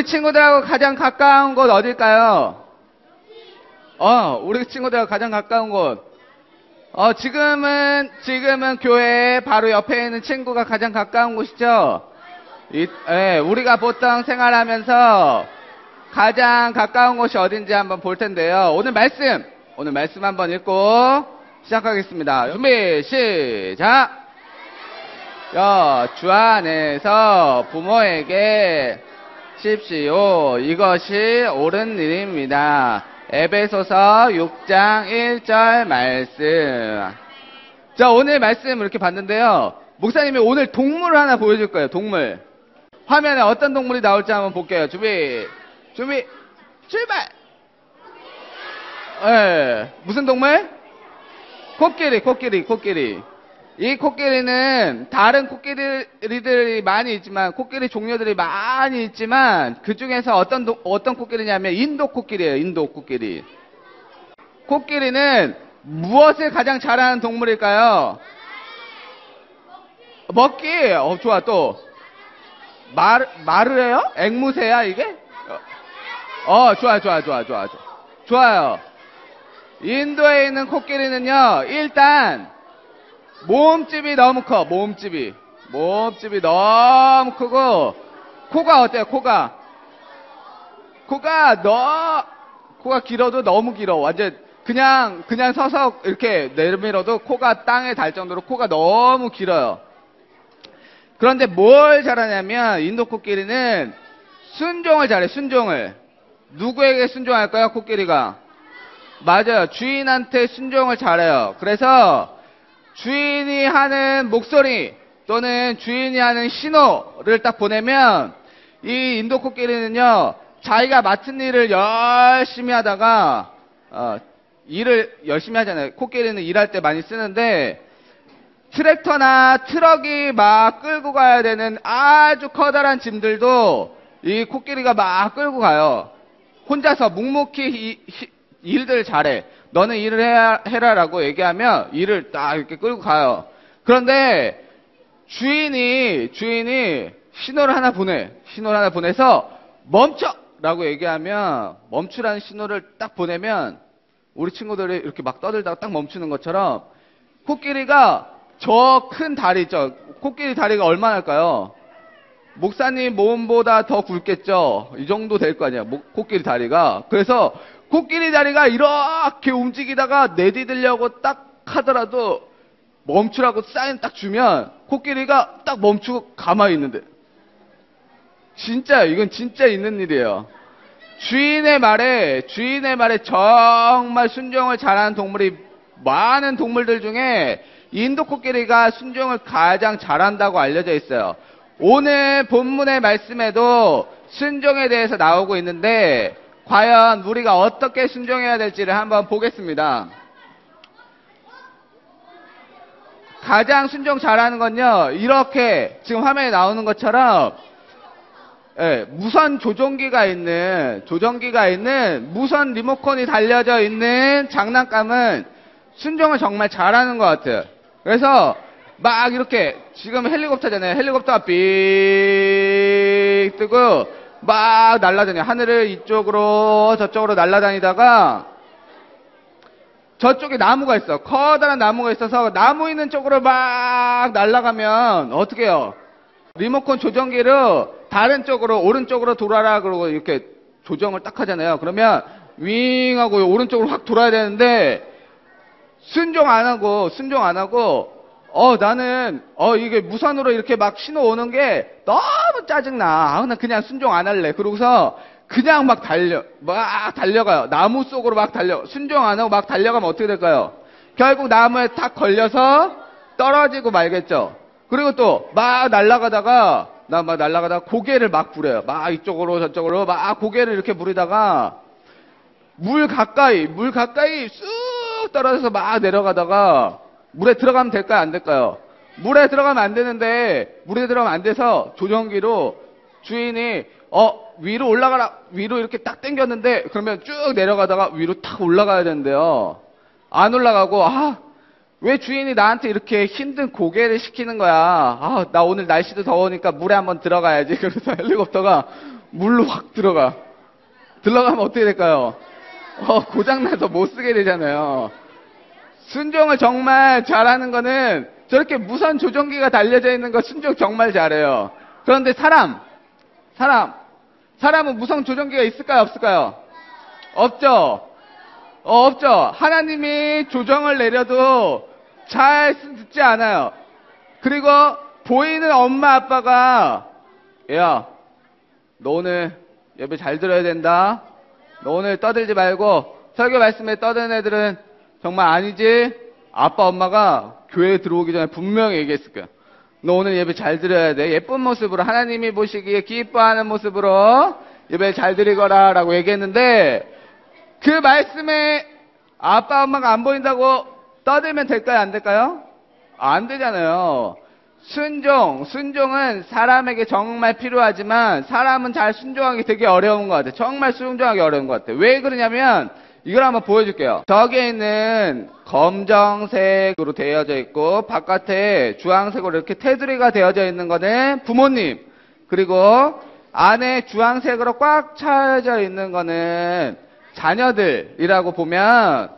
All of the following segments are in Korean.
우리 친구들하고 가장 가까운 곳 어딜까요? 어, 우리 친구들하고 가장 가까운 곳. 어, 지금은, 지금은 교회 바로 옆에 있는 친구가 가장 가까운 곳이죠? 이, 예, 우리가 보통 생활하면서 가장 가까운 곳이 어딘지 한번 볼 텐데요. 오늘 말씀, 오늘 말씀 한번 읽고 시작하겠습니다. 준비, 시작! 여, 주 안에서 부모에게 십시오. 이것이 옳은 일입니다. 에베소서 6장 1절 말씀. 자, 오늘 말씀 이렇게 봤는데요. 목사님이 오늘 동물을 하나 보여줄 거예요. 동물. 화면에 어떤 동물이 나올지 한번 볼게요. 준비, 준비, 출발! 예, 무슨 동물? 코끼리, 코끼리, 코끼리. 이 코끼리는 다른 코끼리들이 많이 있지만 코끼리 종류들이 많이 있지만 그 중에서 어떤 도- 어떤 코끼리냐면 인도 코끼리예요. 인도 코끼리. 코끼리는 무엇을 가장 잘하는 동물일까요? 먹기. 어 좋아 또 말 말을 해요? 앵무새야 이게? 어, 어 좋아 좋아 좋아 좋아 좋아 좋아요. 인도에 있는 코끼리는요 일단 몸집이 너무 커, 몸집이. 몸집이 너무 크고, 코가 어때요, 코가? 코가 너, 코가 길어도 너무 길어. 완전, 그냥, 그냥 서서 이렇게 내밀어도 코가 땅에 닿을 정도로 코가 너무 길어요. 그런데 뭘 잘하냐면, 인도 코끼리는 순종을 잘해, 순종을. 누구에게 순종할까요, 코끼리가? 맞아요. 주인한테 순종을 잘해요. 그래서, 주인이 하는 목소리 또는 주인이 하는 신호를 딱 보내면 이 인도 코끼리는요 자기가 맡은 일을 열심히 하다가 어, 일을 열심히 하잖아요 코끼리는 일할 때 많이 쓰는데 트랙터나 트럭이 막 끌고 가야 되는 아주 커다란 짐들도 이 코끼리가 막 끌고 가요 혼자서 묵묵히 이- 히- 일들 잘해. 너는 일을 해야, 해라라고 얘기하면 일을 딱 이렇게 끌고 가요. 그런데 주인이, 주인이 신호를 하나 보내. 신호를 하나 보내서 멈춰! 라고 얘기하면 멈추라는 신호를 딱 보내면 우리 친구들이 이렇게 막 떠들다가 딱 멈추는 것처럼 코끼리가 저 큰 다리 있죠. 코끼리 다리가 얼마나 할까요? 목사님 몸보다 더 굵겠죠. 이 정도 될 거 아니야. 목- 코끼리 다리가. 그래서 코끼리 다리가 이렇게 움직이다가 내디들려고 딱 하더라도 멈추라고 사인 딱 주면 코끼리가 딱 멈추고 가만히 있는데. 진짜 이건 진짜 있는 일이에요. 주인의 말에 주인의 말에 정말 순종을 잘하는 동물이 많은 동물들 중에 인도 코끼리가 순종을 가장 잘한다고 알려져 있어요. 오늘 본문의 말씀에도 순종에 대해서 나오고 있는데 과연 우리가 어떻게 순종해야 될지를 한번 보겠습니다. 가장 순종 잘하는 건요. 이렇게 지금 화면에 나오는 것처럼 예, 무선 조종기가 있는 조종기가 있는 무선 리모컨이 달려져 있는 장난감은 순종을 정말 잘하는 것 같아요. 그래서 막 이렇게 지금 헬리콥터잖아요. 헬리콥터가 삑 뜨고 막 날아다녀. 하늘을 이쪽으로 저쪽으로 날아다니다가 저쪽에 나무가 있어. 커다란 나무가 있어서 나무 있는 쪽으로 막 날아가면 어떻게 해요? 리모컨 조정기를 다른 쪽으로 오른쪽으로 돌아라 그러고 이렇게 조정을 딱 하잖아요. 그러면 윙 하고 오른쪽으로 확 돌아야 되는데 순종 안 하고 순종 안 하고 어 나는 어 이게 무선으로 이렇게 막 신호 오는 게 너무 짜증나. 아, 나 그냥 순종 안 할래. 그러고서 그냥 막 달려 막 달려가요. 나무 속으로 막 달려. 순종 안 하고 막 달려가면 어떻게 될까요? 결국 나무에 탁 걸려서 떨어지고 말겠죠. 그리고 또 막 날아가다가 나 막 날아가다가 고개를 막 부려요. 막 이쪽으로 저쪽으로 막 고개를 이렇게 부리다가 물 가까이, 물 가까이 쑥 떨어져서 막 내려가다가 물에 들어가면 될까요? 안 될까요? 물에 들어가면 안 되는데 물에 들어가면 안 돼서 조정기로 주인이 어 위로 올라가라 위로 이렇게 딱 당겼는데 그러면 쭉 내려가다가 위로 탁 올라가야 되는데요. 안 올라가고 아 왜 주인이 나한테 이렇게 힘든 고개를 시키는 거야? 아, 나 오늘 날씨도 더우니까 물에 한번 들어가야지. 그래서 헬리콥터가 물로 확 들어가. 들어가면 어떻게 될까요? 어, 고장나서 못 쓰게 되잖아요. 순종을 정말 잘하는 거는 저렇게 무선 조종기가 달려져 있는 거 순종 정말 잘해요. 그런데 사람, 사람, 사람은 무선 조종기가 있을까요? 없을까요? 없죠? 어, 없죠? 하나님이 조정을 내려도 잘 듣지 않아요. 그리고 보이는 엄마 아빠가 야, 너 오늘 예배 잘 들어야 된다. 너 오늘 떠들지 말고 설교 말씀에 떠드는 애들은 정말 아니지. 아빠 엄마가 교회에 들어오기 전에 분명히 얘기했을 거야. 너 오늘 예배 잘 드려야 돼. 예쁜 모습으로 하나님이 보시기에 기뻐하는 모습으로 예배 잘 드리거라 라고 얘기했는데 그 말씀에 아빠 엄마가 안 보인다고 떠들면 될까요? 안 될까요? 안 되잖아요. 순종, 순종은 사람에게 정말 필요하지만 사람은 잘 순종하기 되게 어려운 것 같아요. 정말 순종하기 어려운 것 같아요. 왜 그러냐면 이걸 한번 보여줄게요. 저기에 있는 검정색으로 되어져 있고 바깥에 주황색으로 이렇게 테두리가 되어져 있는 거는 부모님 그리고 안에 주황색으로 꽉 차져 있는 거는 자녀들이라고 보면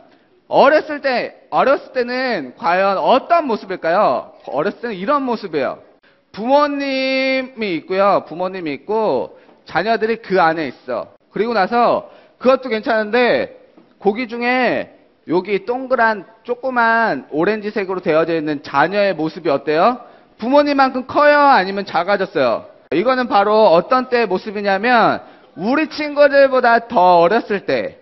어렸을 때 어렸을 때는 과연 어떤 모습일까요? 어렸을 때는 이런 모습이에요. 부모님이 있고요. 부모님이 있고 자녀들이 그 안에 있어. 그리고 나서 그것도 괜찮은데 고기 중에 여기 동그란 조그만 오렌지색으로 되어져 있는 자녀의 모습이 어때요? 부모님만큼 커요? 아니면 작아졌어요? 이거는 바로 어떤 때의 모습이냐면 우리 친구들보다 더 어렸을 때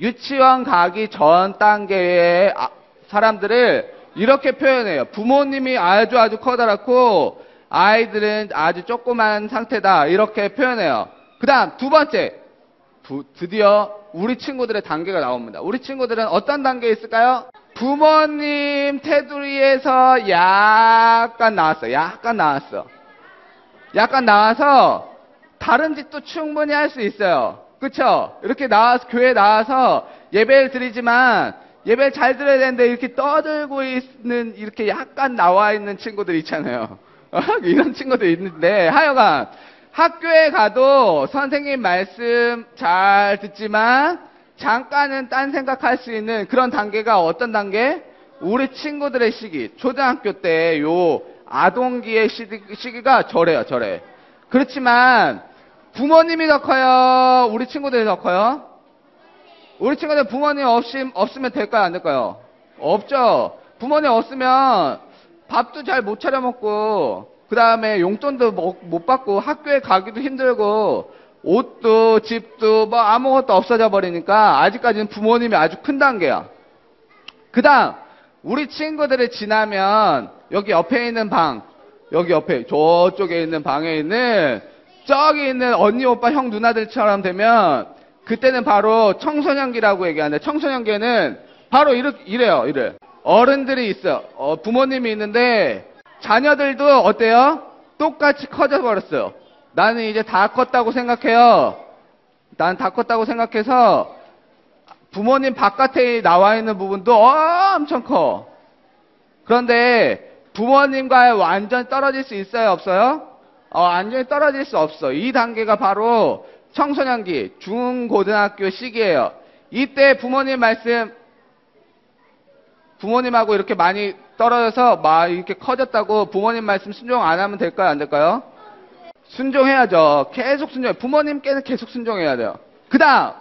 유치원 가기 전 단계의 아- 사람들을 이렇게 표현해요. 부모님이 아주 아주 커다랗고 아이들은 아주 조그만 상태다. 이렇게 표현해요. 그 다음 두 번째. 부- 드디어 우리 친구들의 단계가 나옵니다. 우리 친구들은 어떤 단계에 있을까요? 부모님 테두리에서 약간 나왔어. 약간 나왔어. 약간 나와서 다른 짓도 충분히 할 수 있어요. 그쵸? 이렇게 나와서, 교회 나와서 예배를 드리지만, 예배를 잘 드려야 되는데 이렇게 떠들고 있는, 이렇게 약간 나와 있는 친구들 있잖아요. 이런 친구들 있는데, 하여간, 학교에 가도 선생님 말씀 잘 듣지만, 잠깐은 딴 생각할 수 있는 그런 단계가 어떤 단계? 우리 친구들의 시기, 초등학교 때 요 아동기의 시기, 시기가 저래요, 저래. 그렇지만 부모님이 더 커요? 우리 친구들이 더 커요? 우리 친구들 부모님 없이, 없으면 될까요? 안 될까요? 없죠. 부모님 없으면 밥도 잘 못 차려 먹고, 그 다음에 용돈도 못, 못 받고, 학교에 가기도 힘들고, 옷도, 집도, 뭐 아무것도 없어져 버리니까, 아직까지는 부모님이 아주 큰 단계야. 그 다음, 우리 친구들이 지나면, 여기 옆에 있는 방, 여기 옆에, 저쪽에 있는 방에 있는, 저기 있는 언니, 오빠, 형, 누나들처럼 되면, 그때는 바로 청소년기라고 얘기하는데, 청소년기에는 바로 이렇, 이래요, 이래. 어른들이 있어. 어, 부모님이 있는데, 자녀들도 어때요? 똑같이 커져 버렸어요. 나는 이제 다 컸다고 생각해요. 난 다 컸다고 생각해서, 부모님 바깥에 나와 있는 부분도 엄청 커. 그런데 부모님과 완전 떨어질 수 있어요, 없어요? 어, 완전히 떨어질 수 없어. 이 단계가 바로 청소년기, 중고등학교 시기예요. 이때 부모님 말씀, 부모님하고 이렇게 많이 떨어져서 막 이렇게 커졌다고 부모님 말씀 순종 안 하면 될까요, 안 될까요? 순종해야죠. 계속 순종. 부모님께는 계속 순종해야 돼요. 그 다음,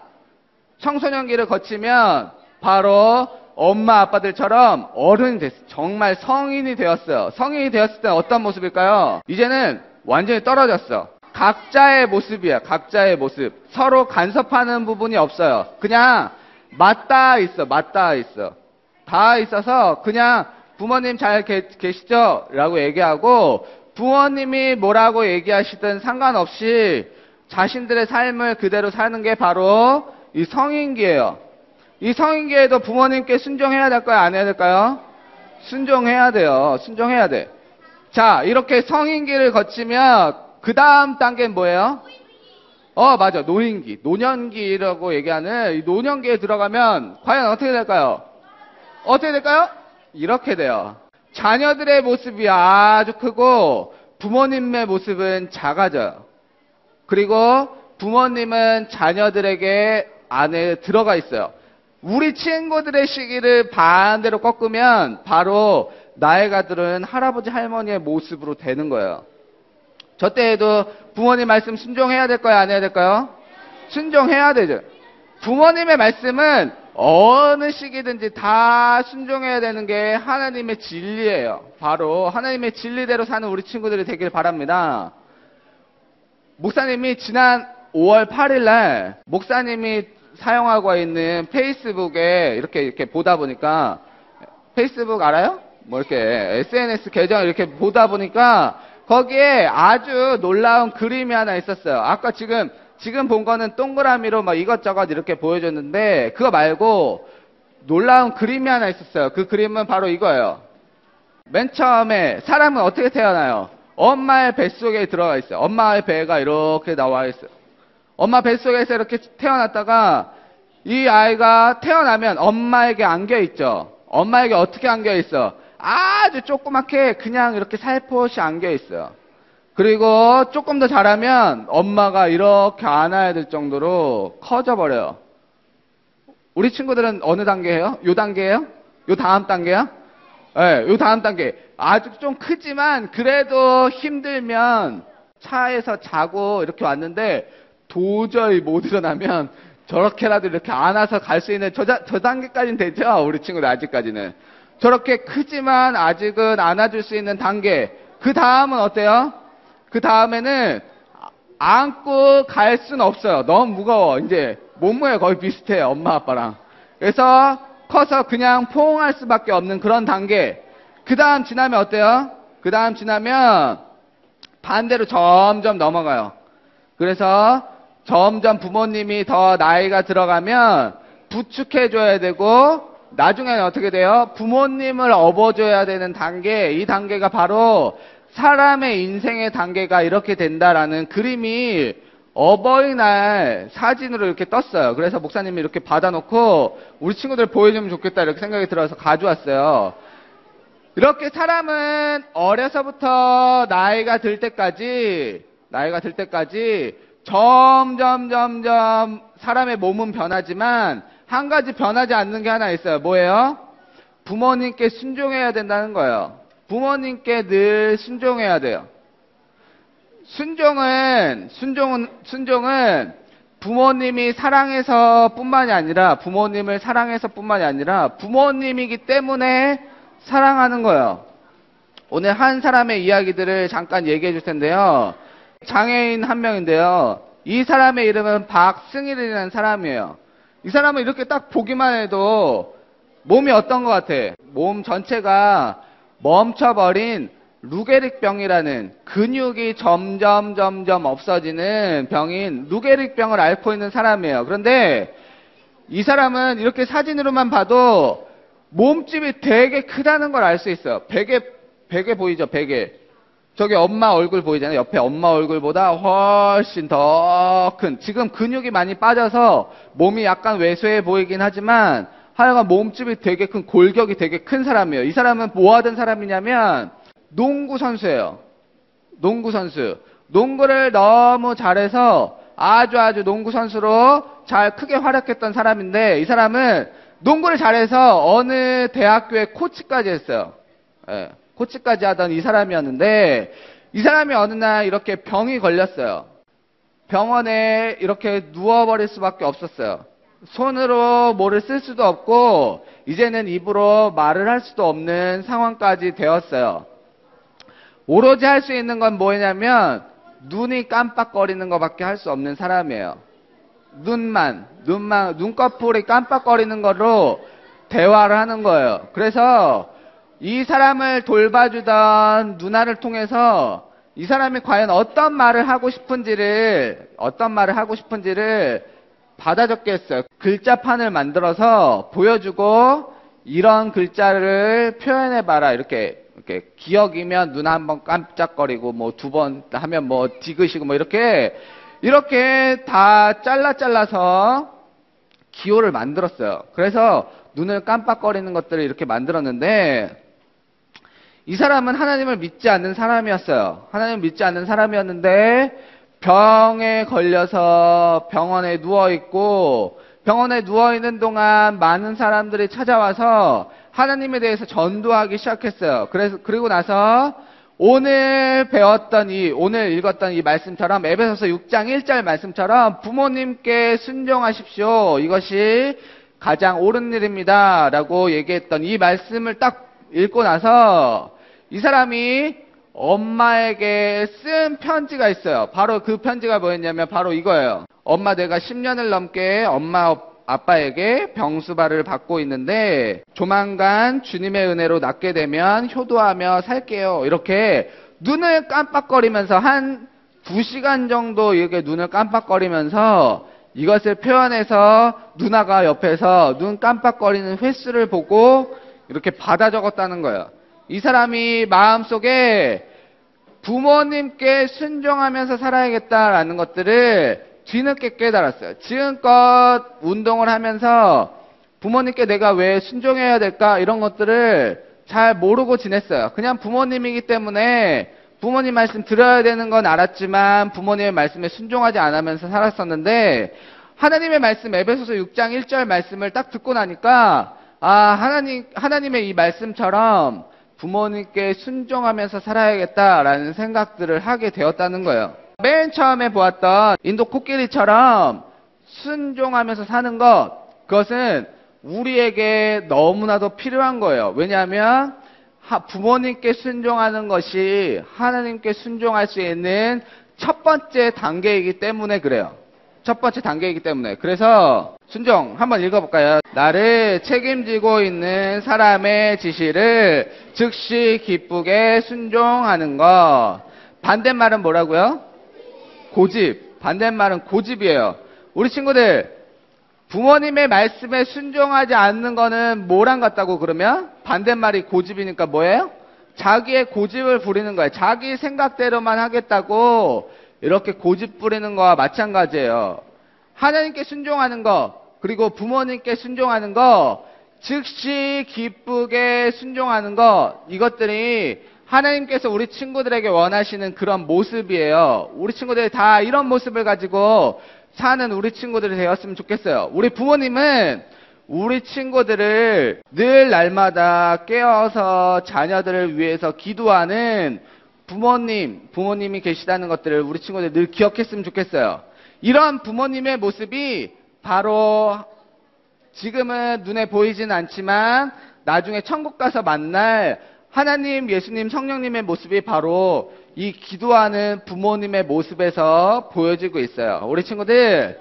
청소년기를 거치면 바로 엄마 아빠들처럼 어른이 됐어요. 정말 성인이 되었어요. 성인이 되었을 때 어떤 모습일까요? 이제는 완전히 떨어졌어. 각자의 모습이야. 각자의 모습. 서로 간섭하는 부분이 없어요. 그냥 맞닿아 있어. 맞닿아 있어. 다 있어서 그냥 부모님 잘 계, 계시죠? 라고 얘기하고 부모님이 뭐라고 얘기하시든 상관없이 자신들의 삶을 그대로 사는 게 바로 이 성인기예요. 이 성인기에도 부모님께 순종해야 될까요? 안 해야 될까요? 순종해야 돼요. 순종해야 돼. 자, 이렇게 성인기를 거치면 그 다음 단계는 뭐예요? 어, 맞아. 노인기. 노년기라고 얘기하는 이 노년기에 들어가면 과연 어떻게 될까요? 어떻게 될까요? 이렇게 돼요. 자녀들의 모습이 아주 크고 부모님의 모습은 작아져요. 그리고 부모님은 자녀들에게 안에 들어가 있어요. 우리 친구들의 시기를 반대로 꺾으면 바로 나이가 들은 할아버지 할머니의 모습으로 되는 거예요. 저 때에도 부모님 말씀 순종해야 될까요? 안 해야 될까요? 순종해야 되죠. 부모님의 말씀은 어느 시기든지 다 순종해야 되는 게 하나님의 진리예요. 바로 하나님의 진리대로 사는 우리 친구들이 되길 바랍니다. 목사님이 지난 5월 8일 날 목사님이 사용하고 있는 페이스북에 이렇게 이렇게 보다 보니까 페이스북 알아요? 뭐 이렇게 SNS 계정 이렇게 보다 보니까 거기에 아주 놀라운 그림이 하나 있었어요. 아까 지금 지금 본 거는 동그라미로 막 이것저것 이렇게 보여줬는데 그거 말고 놀라운 그림이 하나 있었어요. 그 그림은 바로 이거예요. 맨 처음에 사람은 어떻게 태어나요? 엄마의 뱃속에 들어가 있어요. 엄마의 배가 이렇게 나와 있어요. 엄마 뱃속에서 이렇게 태어났다가 이 아이가 태어나면 엄마에게 안겨 있죠. 엄마에게 어떻게 안겨 있어? 아주 조그맣게 그냥 이렇게 살포시 안겨 있어요. 그리고 조금 더 자라면 엄마가 이렇게 안아야 될 정도로 커져 버려요. 우리 친구들은 어느 단계예요? 요 단계예요? 요 다음 단계야? 예, 요 다음 단계. 아주 좀 크지만 그래도 힘들면 차에서 자고 이렇게 왔는데 도저히 못 일어나면 저렇게라도 이렇게 안아서 갈 수 있는 저, 자- 저 단계까지는 되죠? 우리 친구들 아직까지는. 저렇게 크지만 아직은 안아줄 수 있는 단계. 그 다음은 어때요? 그 다음에는 안고 갈 수는 없어요. 너무 무거워. 이제 몸무게 거의 비슷해요. 엄마 아빠랑. 그래서 커서 그냥 포옹할 수밖에 없는 그런 단계. 그 다음 지나면 어때요? 그 다음 지나면 반대로 점점 넘어가요. 그래서 점점 부모님이 더 나이가 들어가면 부축해줘야 되고 나중에는 어떻게 돼요? 부모님을 업어줘야 되는 단계, 이 단계가 바로 사람의 인생의 단계가 이렇게 된다라는 그림이 어버이날 사진으로 이렇게 떴어요. 그래서 목사님이 이렇게 받아놓고 우리 친구들 보여주면 좋겠다 이렇게 생각이 들어서 가져왔어요. 이렇게 사람은 어려서부터 나이가 들 때까지, 나이가 들 때까지 점점, 점점 사람의 몸은 변하지만 한 가지 변하지 않는 게 하나 있어요. 뭐예요? 부모님께 순종해야 된다는 거예요. 부모님께 늘 순종해야 돼요. 순종은, 순종은, 순종은 부모님이 사랑해서 뿐만이 아니라, 부모님을 사랑해서 뿐만이 아니라, 부모님이기 때문에 사랑하는 거예요. 오늘 한 사람의 이야기들을 잠깐 얘기해 줄 텐데요. 장애인 한 명인데요. 이 사람의 이름은 박승일이라는 사람이에요. 이 사람은 이렇게 딱 보기만 해도 몸이 어떤 것 같아? 몸 전체가 멈춰버린 루게릭 병이라는 근육이 점점 점점 없어지는 병인 루게릭 병을 앓고 있는 사람이에요. 그런데 이 사람은 이렇게 사진으로만 봐도 몸집이 되게 크다는 걸 알 수 있어요. 베개 베개 보이죠? 베개. 저기 엄마 얼굴 보이잖아요. 옆에 엄마 얼굴보다 훨씬 더 큰. 지금 근육이 많이 빠져서 몸이 약간 왜소해 보이긴 하지만 하여간 몸집이 되게 큰 골격이 되게 큰 사람이에요. 이 사람은 뭐 하던 사람이냐면 농구 선수예요. 농구 선수. 농구를 너무 잘해서 아주 아주 농구 선수로 잘 크게 활약했던 사람인데 이 사람은 농구를 잘해서 어느 대학교의 코치까지 했어요. 예, 코치까지 하던 이 사람이었는데 이 사람이 어느 날 이렇게 병이 걸렸어요. 병원에 이렇게 누워버릴 수밖에 없었어요. 손으로 뭐를 쓸 수도 없고 이제는 입으로 말을 할 수도 없는 상황까지 되었어요. 오로지 할 수 있는 건 뭐냐면 눈이 깜빡거리는 것밖에 할 수 없는 사람이에요. 눈만, 눈만, 눈꺼풀이 깜빡거리는 거로 대화를 하는 거예요. 그래서 이 사람을 돌봐주던 누나를 통해서 이 사람이 과연 어떤 말을 하고 싶은지를, 어떤 말을 하고 싶은지를 받아 적겠어요. 글자판을 만들어서 보여주고 이런 글자를 표현해 봐라. 이렇게, 이렇게 기억이면 눈 한 번 깜짝거리고 뭐 두 번 하면 뭐 디귿이고 뭐 이렇게 이렇게 다 잘라 잘라서 기호를 만들었어요. 그래서 눈을 깜빡거리는 것들을 이렇게 만들었는데 이 사람은 하나님을 믿지 않는 사람이었어요. 하나님을 믿지 않는 사람이었는데 병에 걸려서 병원에 누워 있고 병원에 누워 있는 동안 많은 사람들이 찾아와서 하나님에 대해서 전도하기 시작했어요. 그래서 그리고 나서 오늘 배웠던 이 오늘 읽었던 이 말씀처럼 에베소서 6장 1절 말씀처럼 부모님께 순종하십시오. 이것이 가장 옳은 일입니다 라고 얘기했던 이 말씀을 딱 읽고 나서 이 사람이 엄마에게 쓴 편지가 있어요. 바로 그 편지가 뭐였냐면 바로 이거예요. 엄마 내가 10년을 넘게 엄마 아빠에게 병수발을 받고 있는데 조만간 주님의 은혜로 낫게 되면 효도하며 살게요. 이렇게 눈을 깜빡거리면서 한 2시간 정도 이렇게 눈을 깜빡거리면서 이것을 표현해서 누나가 옆에서 눈 깜빡거리는 횟수를 보고 이렇게 받아 적었다는 거예요. 이 사람이 마음속에 부모님께 순종하면서 살아야겠다라는 것들을 뒤늦게 깨달았어요. 지금껏 운동을 하면서 부모님께 내가 왜 순종해야 될까 이런 것들을 잘 모르고 지냈어요. 그냥 부모님이기 때문에 부모님 말씀 들어야 되는 건 알았지만 부모님의 말씀에 순종하지 않으면서 살았었는데 하나님의 말씀 에베소서 6장 1절 말씀을 딱 듣고 나니까 아 하나님 하나님의 이 말씀처럼 부모님께 순종하면서 살아야겠다라는 생각들을 하게 되었다는 거예요. 맨 처음에 보았던 인도 코끼리처럼 순종하면서 사는 것, 그것은 우리에게 너무나도 필요한 거예요. 왜냐하면 부모님께 순종하는 것이 하나님께 순종할 수 있는 첫 번째 단계이기 때문에 그래요. 첫 번째 단계이기 때문에. 그래서 순종 한번 읽어볼까요? 나를 책임지고 있는 사람의 지시를 즉시 기쁘게 순종하는 것. 반대말은 뭐라고요? 고집. 반대말은 고집이에요. 우리 친구들, 부모님의 말씀에 순종하지 않는 거는 뭐랑 같다고 그러면? 반대말이 고집이니까 뭐예요? 자기의 고집을 부리는 거예요. 자기 생각대로만 하겠다고 이렇게 고집 부리는 거와 마찬가지예요. 하나님께 순종하는 거, 그리고 부모님께 순종하는 거, 즉시 기쁘게 순종하는 것, 이것들이 하나님께서 우리 친구들에게 원하시는 그런 모습이에요. 우리 친구들이 다 이런 모습을 가지고 사는 우리 친구들이 되었으면 좋겠어요. 우리 부모님은 우리 친구들을 늘 날마다 깨어서 자녀들을 위해서 기도하는 부모님, 부모님이 계시다는 것들을 우리 친구들 늘 기억했으면 좋겠어요. 이런 부모님의 모습이 바로 지금은 눈에 보이진 않지만 나중에 천국 가서 만날 하나님, 예수님, 성령님의 모습이 바로 이 기도하는 부모님의 모습에서 보여지고 있어요. 우리 친구들,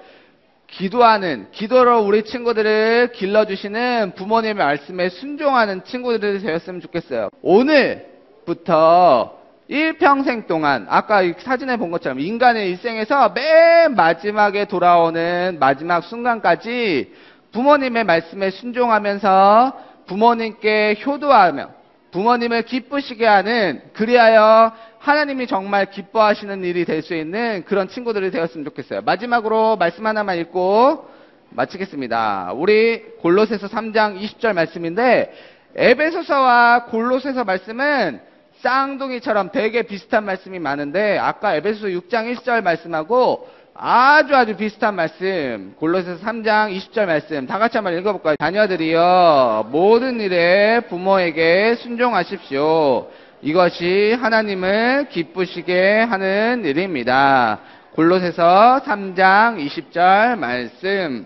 기도하는, 기도로 우리 친구들을 길러주시는 부모님의 말씀에 순종하는 친구들이 되었으면 좋겠어요. 오늘부터 일평생 동안, 아까 사진에 본 것처럼 인간의 일생에서 맨 마지막에 돌아오는 마지막 순간까지 부모님의 말씀에 순종하면서 부모님께 효도하며 부모님을 기쁘시게 하는 그리하여 하나님이 정말 기뻐하시는 일이 될 수 있는 그런 친구들이 되었으면 좋겠어요. 마지막으로 말씀 하나만 읽고 마치겠습니다. 우리 골로새서 3장 20절 말씀인데 에베소서와 골로새서 말씀은 쌍둥이처럼 되게 비슷한 말씀이 많은데 아까 에베소서 6장 1절 말씀하고 아주 아주 비슷한 말씀. 골로새서 3장 20절 말씀. 다 같이 한번 읽어볼까요? 자녀들이여 모든 일에 부모에게 순종하십시오. 이것이 하나님을 기쁘시게 하는 일입니다. 골로새서 3장 20절 말씀.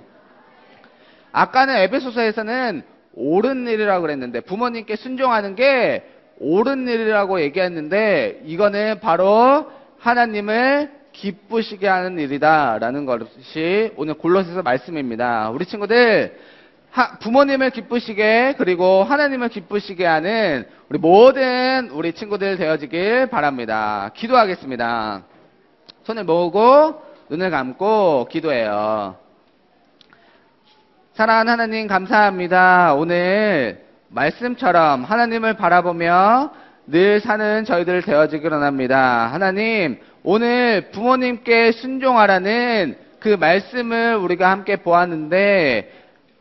아까는 에베소서에서는 옳은 일이라고 그랬는데 부모님께 순종하는 게 옳은 일이라고 얘기했는데 이거는 바로 하나님을 기쁘시게 하는 일이다 라는 것이 오늘 골로새서 말씀입니다. 우리 친구들 부모님을 기쁘시게 그리고 하나님을 기쁘시게 하는 우리 모든 우리 친구들 되어지길 바랍니다. 기도하겠습니다. 손을 모으고 눈을 감고 기도해요. 사랑하는 하나님 감사합니다. 오늘 말씀처럼 하나님을 바라보며 늘 사는 저희들 되어지길 원합니다. 하나님 오늘 부모님께 순종하라는 그 말씀을 우리가 함께 보았는데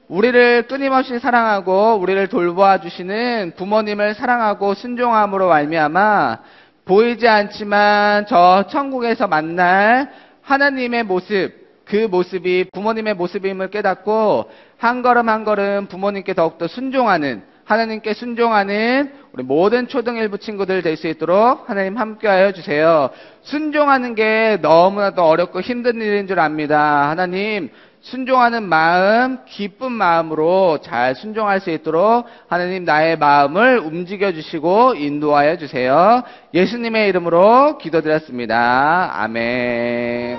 우리를 끊임없이 사랑하고 우리를 돌보아 주시는 부모님을 사랑하고 순종함으로 말미암아 보이지 않지만 저 천국에서 만날 하나님의 모습, 그 모습이 부모님의 모습임을 깨닫고 한 걸음 한 걸음 부모님께 더욱더 순종하는 하나님께 순종하는 우리 모든 초등일부 친구들 될 수 있도록 하나님 함께하여 주세요. 순종하는 게 너무나도 어렵고 힘든 일인 줄 압니다. 하나님 순종하는 마음, 기쁜 마음으로 잘 순종할 수 있도록 하나님 나의 마음을 움직여 주시고 인도하여 주세요. 예수님의 이름으로 기도드렸습니다. 아멘.